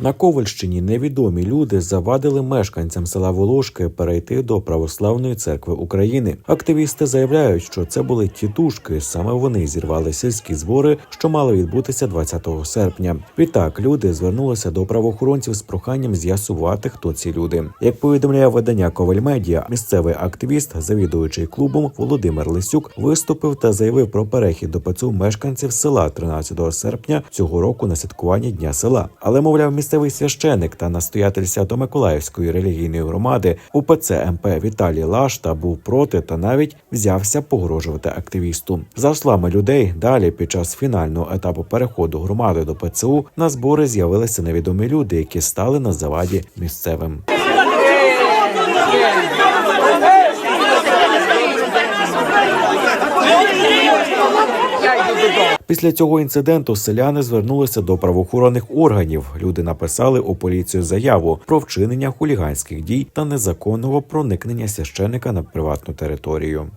На Ковальщині невідомі люди завадили мешканцям села Волошки перейти до Православної церкви України. Активісти заявляють, що це були тітушки. Саме вони зірвали сільські збори, що мали відбутися 20 серпня. Відтак люди звернулися до правоохоронців з проханням з'ясувати, хто ці люди. Як повідомляє видання Коваль Медіа, місцевий активіст, завідуючий клубом Володимир Лисюк, виступив та заявив про перехід до ПЦУ мешканців села 13 серпня цього року на святкування дня села. Але мовляв, місцевий священик та настоятель Свято-Миколаївської релігійної громади УПЦ МП Віталій Лашта був проти та навіть взявся погрожувати активісту. За словами людей, далі під час фінального етапу переходу громади до ПЦУ на збори з'явилися невідомі люди, які стали на заваді місцевим. Після цього інциденту селяни звернулися до правоохоронних органів. Люди написали у поліцію заяву про вчинення хуліганських дій та незаконного проникнення священика на приватну територію.